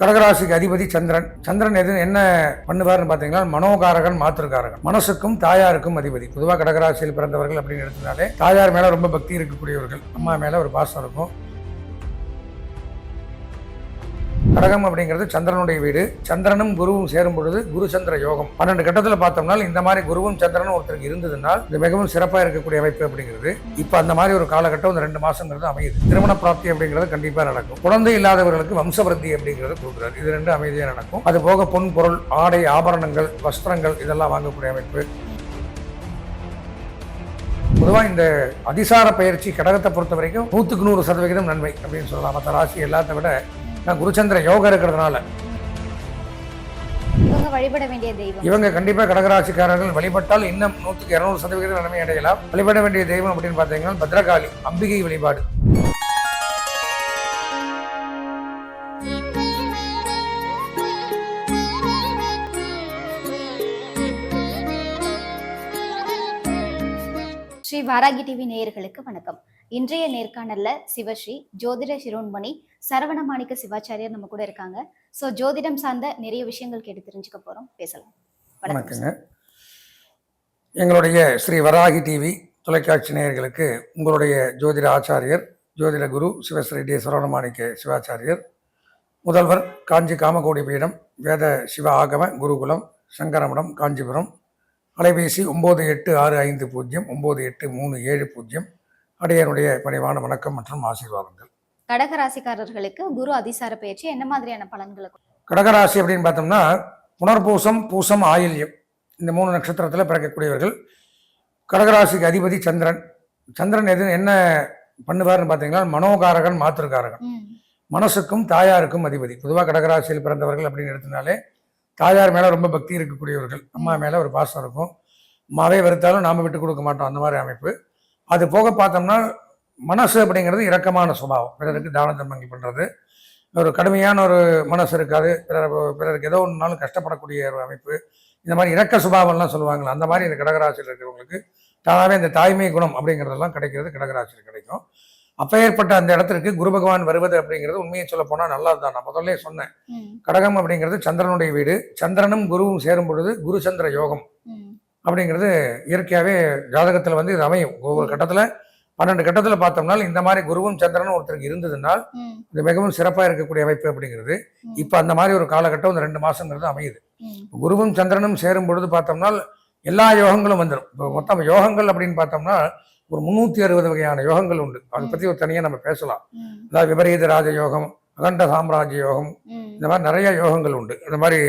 கடகராசிக்கு அதிபதி சந்திரன். சந்திரன் எது என்ன பண்ணுவார்னு பார்த்தீங்கன்னா மனோகாரகன் மாத்திருக்காரகன். மனசுக்கும் தாயாருக்கும் அதிபதி. பொதுவாக கடகராசியில் பிறந்தவர்கள் அப்படின்னு எடுத்தனாலே தாயார் மேலே ரொம்ப பக்தி இருக்கக்கூடியவர்கள். அம்மா மேலே ஒரு பாசம் இருக்கும். கடகம் அப்படிங்கிறது சந்திரனுடைய வீடு. சந்திரனும் குருவும் சேரும் பொழுது குரு சந்திர யோகம். பன்னெண்டு கட்டத்தில் பார்த்தோம்னா இந்த மாதிரி குருவும் சந்திரனும் ஒருத்தருக்கு இருந்ததுனால் இது மிகவும் சிறப்பாக இருக்கக்கூடிய அமைப்பு அப்படிங்கிறது. இப்போ அந்த மாதிரி ஒரு காலகட்டம் இந்த ரெண்டு மாசங்கிறது அமையுது. திருமண பிராப்தி அப்படிங்கிறது கண்டிப்பாக நடக்கும். குழந்தை இல்லாதவர்களுக்கு வம்சவருத்தி அப்படிங்கிறது கொடுக்குறாரு. இது ரெண்டு அமைதியாக நடக்கும். அது போக பொன் பொருள் ஆடை ஆபரணங்கள் வஸ்திரங்கள் இதெல்லாம் வாங்கக்கூடிய அமைப்பு. பொதுவாக இந்த அதிசார பயிற்சி கடகத்தை பொறுத்த வரைக்கும் நூற்றுக்கு நூறு சதவிகிதம் நன்மை அப்படின்னு சொல்லலாம். மற்ற ராசி எல்லாத்த விட நான் குருச்சந்திர யோகம் இருக்கிறதுனால. வழிபட வேண்டிய தெய்வம். இவங்க கண்டிப்பாக கடகராசிக்காரர்கள் வழிபட்டால் இன்னும் நூற்றுக்கு இரநூறு சதவிகிதம் நன்மை அடையலாம். வழிபட வேண்டிய தெய்வம் அப்படின்னு பார்த்தீங்கன்னா பத்ரகாளி அம்பிகை வழிபாடு. ஸ்ரீ வாராகி டிவி நேயர்களுக்கு வணக்கம். இன்றைய நேர்காணல்ல சிவஸ்ரீ ஜோதிட சிரோன்மணி சரவண மாணிக்க சிவாச்சாரியர் நம்ம கூட இருக்காங்க. ஸோ ஜோதிடம் சார்ந்த நிறைய விஷயங்கள் கேட்டு தெரிஞ்சுக்க போறோம். பேசலாம். வணக்கங்க. எங்களுடைய ஸ்ரீ வராகி டிவி தொலைக்காட்சி நேயர்களுக்கு உங்களுடைய ஜோதிட ஆச்சாரியர் ஜோதிட குரு சிவஸ்ரீ டி சரவணமாணிக்க சிவாச்சாரியர் முதல்வர் காஞ்சி காமகோடி பீடம் வேத சிவ ஆகம குருகுலம் சங்கரமடம் காஞ்சிபுரம் அலைபேசி ஒம்பது எட்டு ஆறு ஐந்து பூஜ்ஜியம் ஒம்பது எட்டு மூணு ஏழு பூஜ்ஜியம் அடையனுடைய பணிவான வணக்கம் மற்றும் ஆசீர்வாதங்கள். கடக ராசிக்காரர்களுக்கு குரு அதிசார பயிற்சி என்ன மாதிரியான பலன்களை கொடு- கடகராசி அப்படின்னு பார்த்தோம்னா புனர்பூசம் பூசம் ஆயில்யம். இந்த மூணு நட்சத்திரத்தில் பிறக்கக்கூடியவர்கள். கடகராசிக்கு அதிபதி சந்திரன். சந்திரன் எது என்ன பண்ணுவார்னு பார்த்தீங்கன்னா மனோகாரகன் மாத்திருக்காரகன். மனசுக்கும் தாயாருக்கும் அதிபதி. பொதுவாக கடகராசியில் பிறந்தவர்கள் அப்படின்னு எடுத்தனாலே தாயார் மேலே ரொம்ப பக்தி இருக்கக்கூடியவர்கள். அம்மா மேலே ஒரு பாசம் இருக்கும். அம்மாவே வெறுத்தாலும் நாம் விட்டு கொடுக்க மாட்டோம். அந்த மாதிரி அமைப்பு. அது போக பார்த்தோம்னா மனசு அப்படிங்கிறது இரக்கமான சுபாவம். பிறருக்கு தான தர்மங்கள் பண்ணுறது ஒரு கடுமையான ஒரு மனசு இருக்காது. பிறர் பிறருக்கு ஏதோ ஒன்றுனாலும் கஷ்டப்படக்கூடிய ஒரு அமைப்பு. இந்த மாதிரி இரக்க சுபாவம்லாம் சொல்லுவாங்களே அந்த மாதிரி இந்த கடகராசியில் இருக்கிறவங்களுக்கு தானாகவே இந்த தாய்மை குணம் அப்படிங்கிறதெல்லாம் கிடைக்கிறது கடகராசியில் கிடைக்கும். அப்பேற்பட்ட அந்த இடத்திற்கு குரு பகவான் வருவது அப்படிங்கிறது உண்மையை சொல்ல போனால் நல்லது தான் நான் முதல்ல சொன்னேன். கடகம் அப்படிங்கிறது சந்திரனுடைய வீடு. சந்திரனும் குருவும் சேரும் பொழுது குரு சந்திர யோகம். அப்படிங்கிறது இயற்கையாகவே ஜாதகத்தில் வந்து இது அமையும். ஒவ்வொரு கட்டத்தில் பன்னெண்டு கட்டத்தில் பார்த்தோம்னா இந்த மாதிரி குருவும் சந்திரனும் ஒருத்தருக்கு இருந்ததுனால் இது மிகவும் சிறப்பாக இருக்கக்கூடிய அமைப்பு அப்படிங்கிறது. இப்போ அந்த மாதிரி ஒரு காலகட்டம் இந்த ரெண்டு மாசங்கிறது அமையுது. குருவும் சந்திரனும் சேரும் பொழுது பார்த்தோம்னா எல்லா யோகங்களும் வந்துடும் இப்போ மொத்தம் யோகங்கள் அப்படின்னு பார்த்தோம்னா ஒரு முந்நூற்றி அறுபது வகையான யோகங்கள் உண்டு. அதை பற்றி ஒரு தனியாக நம்ம பேசலாம். அதாவது விபரீத ராஜ யோகம் அகண்ட சாம்ராஜ்ய யோகம் இந்த மாதிரி நிறைய யோகங்கள் உண்டு. இந்த மாதிரி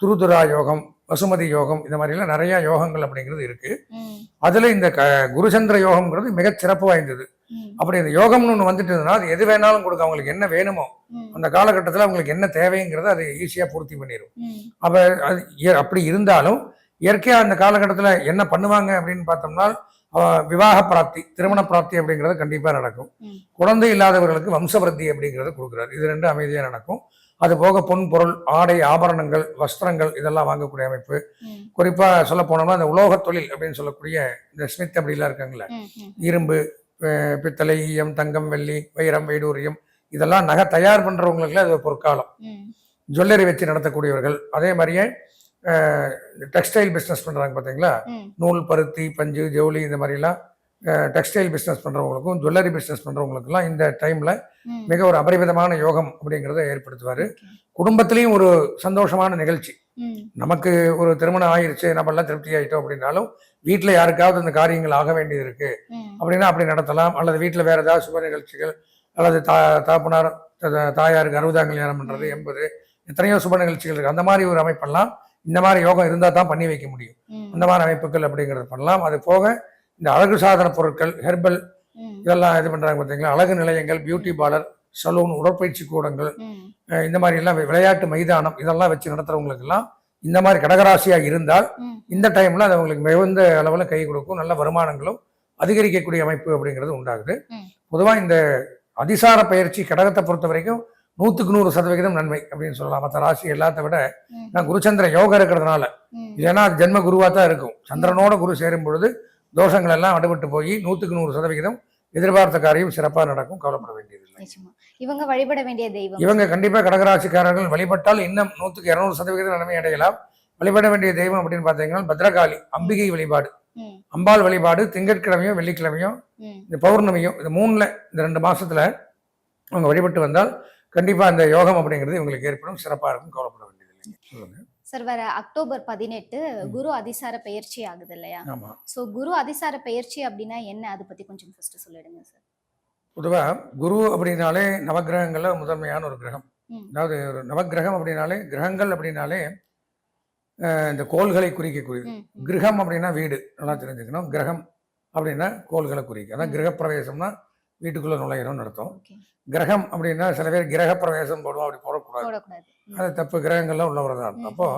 துருதுரா யோகம் வசுமதி யோகம் இந்த மாதிரிலாம் நிறைய யோகங்கள் அப்படிங்கிறது இருக்கு. அதுல இந்த க குருச்சந்திர யோகம்ங்கிறது மிகச் சிறப்பு வாய்ந்தது. அப்படி இந்த யோகம்னு ஒன்று வந்துட்டதுன்னா அது எது வேணாலும் கொடுக்கும். அவங்களுக்கு என்ன வேணுமோ அந்த காலகட்டத்தில் அவங்களுக்கு என்ன தேவைங்கிறத அது ஈஸியாக பூர்த்தி பண்ணிடும் அப்போ அது அப்படி இருந்தாலும் இயற்கையாக அந்த காலகட்டத்தில் என்ன பண்ணுவாங்க அப்படின்னு பார்த்தோம்னா விவாக பிராப்தி திருமண பிராப்தி அப்படிங்கிறது கண்டிப்பாக நடக்கும். குழந்தை இல்லாதவர்களுக்கு வம்சவருத்தி அப்படிங்கிறது கொடுக்குறாரு. இது ரெண்டு அமைதியாக நடக்கும். அது போக பொன் பொருள் ஆடை ஆபரணங்கள் வஸ்திரங்கள் இதெல்லாம் வாங்கக்கூடிய அமைப்பு. குறிப்பாக சொல்ல போனோம்னா இந்த உலோகத் தொழில் அப்படின்னு சொல்லக்கூடிய இந்த ஸ்மித் அப்படிலாம் இருக்காங்களே இரும்பு பித்தளை ஈயம் தங்கம் வெள்ளி வைரம் வைடூரியம் இதெல்லாம் நகை தயார் பண்ணுறவங்களுக்குலாம் அது பொற்காலம். ஜுவல்லரி வச்சு நடத்தக்கூடியவர்கள். அதே மாதிரியே டெக்ஸ்டைல் பிஸ்னஸ் பண்ணுறாங்க பார்த்தீங்களா நூல் பருத்தி பஞ்சு ஜவுளி இந்த மாதிரிலாம் டெக்ஸ்டைல் பிஸ்னஸ் பண்ணுறவங்களுக்கும் ஜுவல்லரி பிஸ்னஸ் பண்ணுறவங்களுக்குலாம் இந்த டைமில். மிக ஒரு அபரிமிதமான யோகம் அப்படிங்கிறத ஏற்படுத்துவார். குடும்பத்திலையும் ஒரு சந்தோஷமான நிகழ்ச்சி. நமக்கு ஒரு திருமணம் ஆயிருச்சு நம்ம எல்லாம் திருப்தி ஆயிட்டோம் அப்படின்னாலும் வீட்டில் யாருக்காவது இந்த காரியங்கள் ஆக வேண்டியது இருக்கு. அப்படின்னா அப்படி நடத்தலாம். அல்லது வீட்டில் வேற ஏதாவது சுப நிகழ்ச்சிகள் அல்லது தா தாப்பனார் தாயாருக்கு அறுபதாம் கல்யாணம் பண்ணுறது எண்பது எத்தனையோ சுப நிகழ்ச்சிகள் இருக்கு. அந்த மாதிரி ஒரு அமைப்பெல்லாம் இந்த மாதிரி யோகம் இருந்தால் தான் பண்ணி வைக்க முடியும். அந்த மாதிரி அமைப்புகள் அப்படிங்கிறது பண்ணலாம். அது போக இந்த அழகு சாதன பொருட்கள் ஹெர்பல் இதெல்லாம் இது பண்ணுறாங்க பார்த்தீங்களா அழகு நிலையங்கள் பியூட்டி பார்லர் சலூன் உடற்பயிற்சி கூடங்கள் இந்த மாதிரி எல்லாம் விளையாட்டு மைதானம் இதெல்லாம் வச்சு நடத்துறவங்களுக்கெல்லாம் இந்த மாதிரி கடகராசியாக இருந்தால் இந்த டைமில் அது அவங்களுக்கு மிகுந்த அளவில் கை கொடுக்கும் நல்ல வருமானங்களும் அதிகரிக்கக்கூடிய அமைப்பு அப்படிங்கிறது உண்டாகுது. பொதுவாக இந்த அதிசார பயிற்சி கடகத்தை பொறுத்த வரைக்கும் நூற்றுக்கு நூறு சதவிகிதம் நன்மை அப்படின்னு சொல்லலாம். மற்ற ராசி எல்லாத்த விட நான் குருச்சந்திர யோகம் இருக்கிறதுனால. இல்லைன்னா அது ஜென்ம குருவாக தான் இருக்கும். சந்திரனோட குரு சேரும் பொழுது தோஷங்கள் எல்லாம் அடைபட்டு போய் நூற்றுக்கு நூறு சதவிகிதம் எதிர்பார்த்த காரியம் சிறப்பாக நடக்கும். கவலைப்பட வேண்டியதில்லை. இவங்க வழிபட வேண்டிய தெய்வம். இவங்க கண்டிப்பாக கடகராசிக்காரர்கள் வழிபட்டால் இன்னும் நூற்றுக்கு இரநூறு சதவீதம் நன்மை அடையலாம். வழிபட வேண்டிய தெய்வம் அப்படின்னு பார்த்தீங்கன்னா பத்ரகாளி அம்பிகை வழிபாடு. அம்பாள் வழிபாடு திங்கட்கிழமையும் வெள்ளிக்கிழமையும். இந்த பௌர்ணமியும் இந்த மூணில் இந்த ரெண்டு மாசத்துல அவங்க வழிபட்டு வந்தால் கண்டிப்பாக அந்த யோகம் அப்படிங்கிறது இவங்களுக்கு ஏற்படும். சிறப்பாக இருக்கும். கவலைப்பட வேண்டியதில்லை. சொல்லுங்க. சார் வர அக்டோபர் பதினெட்டு குரு அதிசார பெயர்ச்சி ஆகுது இல்லையா சோ குரு அதிசார பெயர்ச்சி அப்படின்னா என்ன? அதை பத்தி கொஞ்சம் ஃபர்ஸ்ட் சொல்லிடுங்க சார். பொதுவாக குரு அப்படின்னாலே நவக்கிரகங்களில் முதன்மையான ஒரு கிரகம். அதாவது ஒரு நவக்கிரகம் அப்படின்னாலே கிரகங்கள் அப்படின்னாலே இந்த கோள்களை ம். கிரகம் அப்படின்னா வீடு. நல்லா தெரிஞ்சுக்கணும். கிரகம் அப்படின்னா கோள்களை குறிக்கும் அதான். கிரகப்பிரவேசம்னா வீட்டுக்குள்ளே நுழையிறோம்னு அர்த்தம். ஓகே. கிரகம் அப்படின்னா சில பேர் கிரகப்பிரவேசம் போடுவோம் அப்படி போடக்கூடாது. அது தப்பு கிரகங்கள்லாம் உள்ளவர் தான் ம், அர்த்தம் அப்போ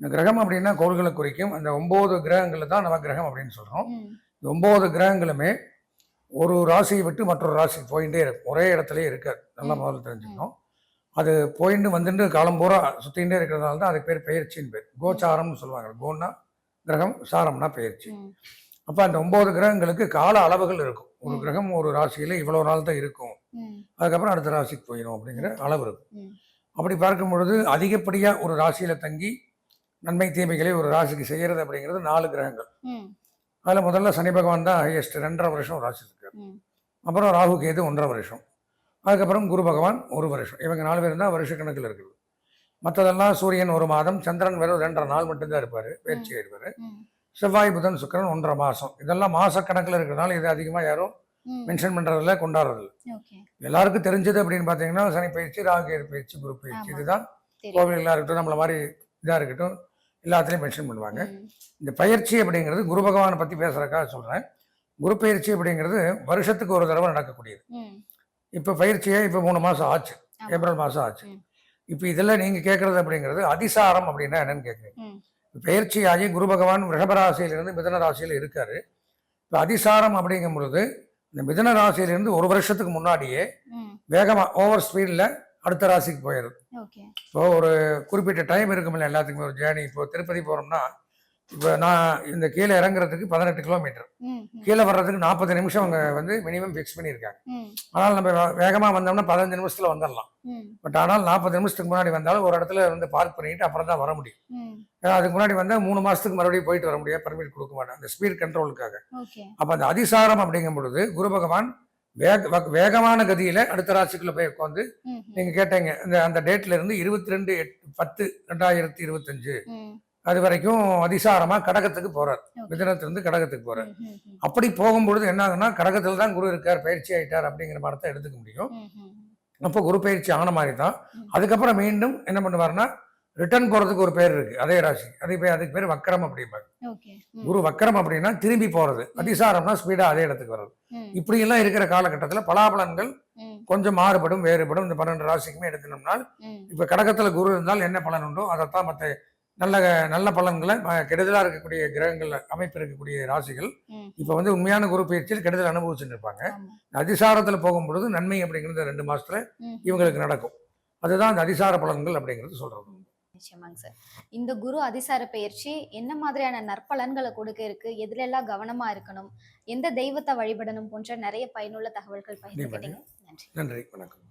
இந்த கிரகம் அப்படின்னா கோள்களை குறிக்கும். அந்த ஒன்பது கிரகங்களை தான் நவக்கிரகம் அப்படின்னு சொல்கிறோம் இந்த ஒன்பது கிரகங்களுமே ஒரு ராசியை விட்டு மற்றொரு ராசிக்கு போயிட்டே இருக்கும் ஒரே இடத்துலயே இருக்காது நல்லா. முதல்ல தெரிஞ்சுக்கணும். அது போயிட்டு வந்துட்டு காலம் பூரா சுத்திகிட்டே இருக்கிறதுனால தான் அதுக்கு பேர் பெயர்ச்சின்னு பேர். கோச்சாரம்னு சொல்லுவாங்க. கோன்னா கிரகம் சாரம்னா பெயர்ச்சி. ம், அப்போ அந்த ஒன்பது கிரகங்களுக்கு கால அளவுகள் இருக்கும். ஒரு. கிரகம் ஒரு ராசியில் இவ்வளோ நாள் தான் இருக்கும். அதுக்கப்புறம் அடுத்த ராசிக்கு போயிடும் அப்படிங்கிற அளவு இருக்கும். அப்படி பார்க்கும் பொழுது அதிகப்படியாக ஒரு ராசியில் தங்கி நன்மை தீமைகளை ஒரு ராசிக்கு செய்கிறது அப்படிங்கிறது நாலு கிரகங்கள். அதில் முதல்ல சனி பகவான் தான் ஹையஸ்ட் ரெண்டரை வருஷம் ராசி இருக்கார். அப்புறம் ராகு கேது ஒன்றரை வருஷம். அதுக்கப்புறம் குரு பகவான் ஒரு வருஷம். இவங்க நாலு பேர் தான் வருஷ கணக்கில் இருக்குது மற்றதெல்லாம் சூரியன் ஒரு மாதம் சந்திரன் வெறும் ரெண்டரை நாள் மட்டும்தான் இருப்பார். பயிற்சி ஆயிடுவார் செவ்வாய் புதன் சுக்கிரன் ஒன்றரை மாதம் இதெல்லாம் மாச கணக்கில் இருக்கிறதுனால இது அதிகமாக யாரும். மென்ஷன் பண்ணுறதில்ல கொண்டாடுறதில்ல. ஓகே. எல்லாருக்கும் தெரிஞ்சது அப்படின்னு பார்த்தீங்கன்னா சனி பயிற்சி ராகு கேது பயிற்சி குரு பயிற்சி. இதுதான். தெரியும். கோவில்களாக இருக்கட்டும் நம்மள மாதிரி இதாக இருக்கட்டும் எல்லாத்துலேயும் மென்ஷன் பண்ணுவாங்க. இந்த பயிற்சி அப்படிங்கிறது குரு பகவானை பற்றி பேசுகிறக்காக சொல்கிறேன் குரு பயிற்சி அப்படிங்கிறது வருஷத்துக்கு ஒரு தடவை நடக்கக்கூடியது. இப்போ பயிற்சியே இப்போ மூணு மாதம் ஆச்சு. ஏப்ரல் மாதம் ஆச்சு. இப்போ இதில் நீங்கள் கேட்குறது அப்படிங்கிறது அதிசாரம் அப்படின்னா என்னன்னு கேட்குறீங்க ம், பயிற்சி ஆகி குரு பகவான் ரிஷபராசியிலிருந்து மிதன ராசியில் இருக்காரு. இப்போ அதிசாரம் அப்படிங்கும் பொழுது இந்த மிதன ராசியிலிருந்து ஒரு வருஷத்துக்கு முன்னாடியே. வேகமாக ஓவர் ஸ்பீடில் அடுத்த ராசிக்கு போயிடுது இப்போ ஒரு குறிப்பிட்ட டைம் இருக்குமில்ல எல்லாத்துக்குமே ஒரு ஜேர்னி இப்போ திருப்பதி போகிறோம்னா இப்போ நான் இந்த கீழே இறங்குறதுக்கு பதினெட்டு கிலோமீட்டர் கீழே வர்றதுக்கு நாற்பது நிமிஷம் அவங்க வந்து மினிமம் ஃபிக்ஸ் பண்ணியிருக்காங்க. ஆனால் நம்ம வேகமாக வந்தோம்னா பதினஞ்சு நிமிஷத்தில் வந்துடலாம் பட் ஆனால் நாற்பது நிமிஷத்துக்கு முன்னாடி வந்தாலும் ஒரு இடத்துல வந்து பார்க் பண்ணிட்டு அப்புறம் தான் வர முடியும். ஏன்னா அதுக்கு முன்னாடி வந்தால் மூணு மாதத்துக்கு மறுபடியும் போயிட்டு வர முடியாது பர்மிட் கொடுக்க மாட்டேன் அந்த ஸ்பீட் கண்ட்ரோலுக்காக அப்போ அந்த அதிசாரம் அப்படிங்கும் பொழுது குரு பகவான் வேக வேகமான கதியில் அடுத்த ராசிக்குள்ளே போய் உட்காந்து நீங்கள் கேட்டீங்க இந்த அந்த டேட்ல இருந்து இருபத்தி ரெண்டு எட்டு பத்து ரெண்டாயிரத்தி இருபத்தஞ்சு. அது வரைக்கும் அதிசாரமாக கடகத்துக்கு போகிறார். மிதனத்திலிருந்து கடகத்துக்கு போகிறார். அப்படி போகும்பொழுது என்ன ஆகுன்னா கடகத்தில் தான் குரு இருக்கார் பயிற்சி ஆயிட்டார் அப்படிங்கிற மாதிரி தான் எடுத்துக்க முடியும். அப்போ குரு பயிற்சி ஆன மாதிரி தான். அதுக்கப்புறம் மீண்டும் என்ன பண்ணுவார்னா ரிட்டர்ன் போகிறதுக்கு ஒரு பேர் இருக்கு அதே ராசி. அதே பேர் அதுக்கு பேர் வக்கரம் அப்படிம்பாங்க. குரு வக்கரம் அப்படின்னா திரும்பி போகிறது அதிசாரம்னா ஸ்பீடாக அதே இடத்துக்கு வர்றது. இப்படியெல்லாம் இருக்கிற காலகட்டத்தில் பலாபலன்கள் கொஞ்சம் மாறுபடும் வேறுபடும். இந்த பன்னெண்டு ராசிக்குமே எடுக்கணும்னால். இப்போ கடகத்தில் குரு இருந்தால் என்ன பலன் உண்டோ அதைத்தான் மற்ற நல்ல நல்ல பலன்களை கெடுதலாக இருக்கக்கூடிய கிரகங்கள் அமைப்பு இருக்கக்கூடிய ராசிகள். இப்போ வந்து உண்மையான குரு பயிற்சியில் கெடுதல் அனுபவிச்சுட்டு இருப்பாங்க. அதிசாரத்தில் போகும்பொழுது நன்மை அப்படிங்கிறது ரெண்டு மாசத்துல. இவங்களுக்கு நடக்கும். அதுதான் அந்த அதிசார பலன்கள் அப்படிங்கிறது சொல்றது. நிச்சயமாங்க சார். இந்த குரு அதிசார பயிற்சி என்ன மாதிரியான நற்பலன்களை கொடுக்க இருக்கு? எதுல எல்லாம் கவனமா இருக்கணும்? எந்த தெய்வத்தை வழிபடணும்? போன்ற நிறைய பயனுள்ள தகவல்கள் பகிர்ந்துக்கிட்டீங்க. நன்றி. நன்றி. வணக்கம்.